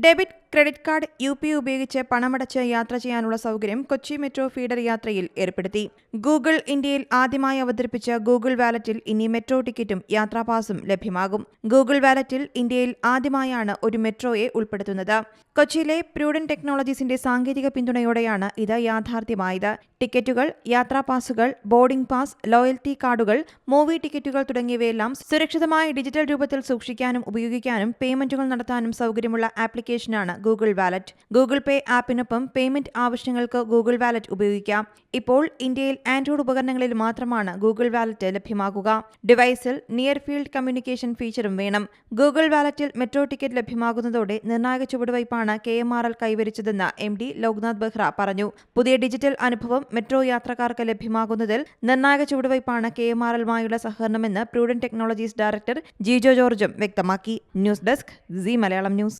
Debit credit card U P ഉപയോഗിച്ച് പണമടച്ച് യാത്ര ചെയ്യാനുള്ള സൗകര്യം കൊച്ചി മെട്രോ ഫീഡർ യാത്രയിൽ ഏർപ്പെടുത്തി. ഗൂഗിൾ ഇന്ത്യയിൽ ആദ്യമായി അവതരിപ്പിച്ച ഗൂഗിൾ വാലറ്റിൽ ഇനി മെട്രോ ടിക്കറ്റും യാത്രാപാസും ലഭ്യമാകും. ഗൂഗിൾ വാലറ്റിൽ ഇന്ത്യയിൽ ആദ്യമായാണ് ഒരു മെട്രോയെ ഉൾപ്പെടുത്തുന്നത്. കൊച്ചിയിലെ പ്രൂഡൻ ടെക്നോളജീസിന്റെ സാങ്കേതിക പിന്തുണയോടെയാണ് ഇത് യാഥാർത്ഥ്യമായത്. ടിക്കറ്റുകൾ യാത്രാപാസുകൾ ബോർഡിംഗ് പാസ് ലോയൽറ്റി കാർഡുകൾ മൂവി ടിക്കറ്റുകൾ തുടങ്ങിയവയെല്ലാം സുരക്ഷിതമായ ഡിജിറ്റൽ രൂപത്തിൽ സൂക്ഷിക്കാനും ഉപയോഗിക്കാനും പേയ്മെന്റുകൾ നടത്താനും സൗകര്യമുള്ള ആപ്ലിക്കേഷനാണ് ഗൂഗിൾ വാലറ്റ്. ഗൂഗിൾ പേ ആപ്പിനൊപ്പം പേയ്മെന്റ് ആവശ്യങ്ങൾക്ക് ഗൂഗിൾ വാലറ്റ് ഉപയോഗിക്കാം. ഇപ്പോൾ ഇന്ത്യയിൽ ആൻഡ്രോയിഡ് ഉപകരണങ്ങളിൽ മാത്രമാണ് ഗൂഗിൾ വാലറ്റ് ലഭ്യമാകുക. ഡിവൈസിൽ നിയർ ഫീൽഡ് കമ്മ്യൂണിക്കേഷൻ ഫീച്ചറും വേണം. ഗൂഗിൾ വാലറ്റിൽ മെട്രോ ടിക്കറ്റ് ലഭ്യമാകുന്നതോടെ നിർണായക ചുവടുവയ്പാണ് കെ എം ആർ എൽ കൈവരിച്ചതെന്ന് എം ഡി ലോക്നാഥ് ബെഹ്റ പറഞ്ഞു. പുതിയ ഡിജിറ്റൽ അനുഭവം മെട്രോ യാത്രക്കാർക്ക് ലഭ്യമാകുന്നതിൽ നിർണായക ചുവടുവയ്പാണ് കെ എം ആർ എല്ലുമായുള്ള സഹകരണമെന്ന് പ്രൂഡൻ ടെക്നോളജീസ് ഡയറക്ടർ ജിജോ ജോർജും വ്യക്തമാക്കി. News desk C Malayalam news.